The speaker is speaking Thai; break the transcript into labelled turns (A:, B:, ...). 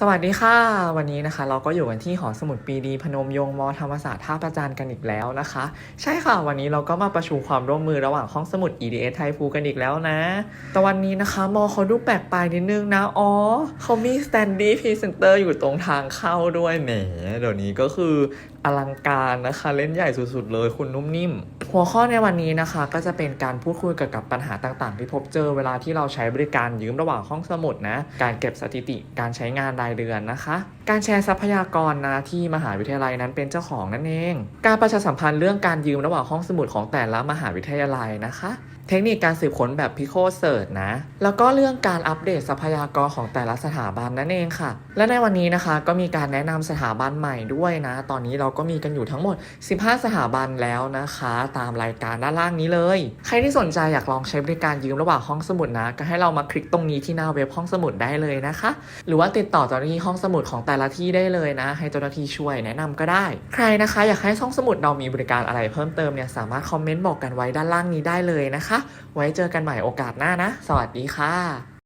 A: สวัสดีค่ะ วันนี้นะคะ เราก็อยู่กันที่หอสมุดปีดีพนมยงค์มธรรมศาสตร์ท่าประจานกันอีกแล้วนะคะ ใช่ค่ะ วันนี้เราก็มาประชุมความร่วมมือระหว่างห้องสมุด EDS ไทยภูกันอีกแล้วนะ แต่วันนี้นะคะ มอเขาดูแปลกไปนิดนึงนะ อ๋อเขามีสแตนดี้พรีเซนเตอร์อยู่ตรงทางเข้าด้วยแหมเดี๋ยวนี้ก็คืออลังการนะคะ เล่นใหญ่สุดๆเลยคุณนุ่มนิ่ม หัวข้อในวันนี้นะคะ ก็จะเป็นการพูดคุยเกี่ยวกับปัญหาต่างๆ ที่พบเจอเวลาที่เราใช้บริการยืมระหว่างห้องสมุดนะ การเก็บสถิติการใช้งานรายเดือนนะคะ การแชร์ทรัพยากรนะที่มหาวิทยาลัยนั้นเป็นเจ้าของนั่นเอง การประชาสัมพันธ์เรื่องการยืมระหว่างห้องสมุดของแต่ละมหาวิทยาลัยนะคะ เทคนิคการสืบค้นแบบพิโคเซิร์ชนะ แล้วก็เรื่องการอัปเดตทรัพยากรของแต่ละสถาบันนั่นเองค่ะ และในวันนี้นะคะก็มีการแนะนำสถาบันใหม่ด้วยนะ ตอนนี้เราก็มีกันอยู่ทั้งหมด 15 สถาบันแล้วนะคะ ตามรายการด้านล่างนี้เลย ใครที่สนใจอยากลองใช้บริการยืมระหว่างห้องสมุดนะ ก็ให้เรามาคลิกตรงนี้ที่หน้าเว็บห้องสมุดได้เลยนะคะ หรือว่าติดต่อเจ้าหน้าที่ห้องสมุดของแต่ละที่ได้เลยนะ ให้เจ้าหน้าที่ช่วยแนะนำก็ได้ ใครนะคะ อยากให้ห้องสมุดเรามีบริการอะไรเพิ่มเติมเนี่ยสามารถคอมเมนต์บอกกันไว้ด้านล่างนี้ได้เลยนะคะไว้เจอกันใหม่โอกาสหน้านะ สวัสดีค่ะ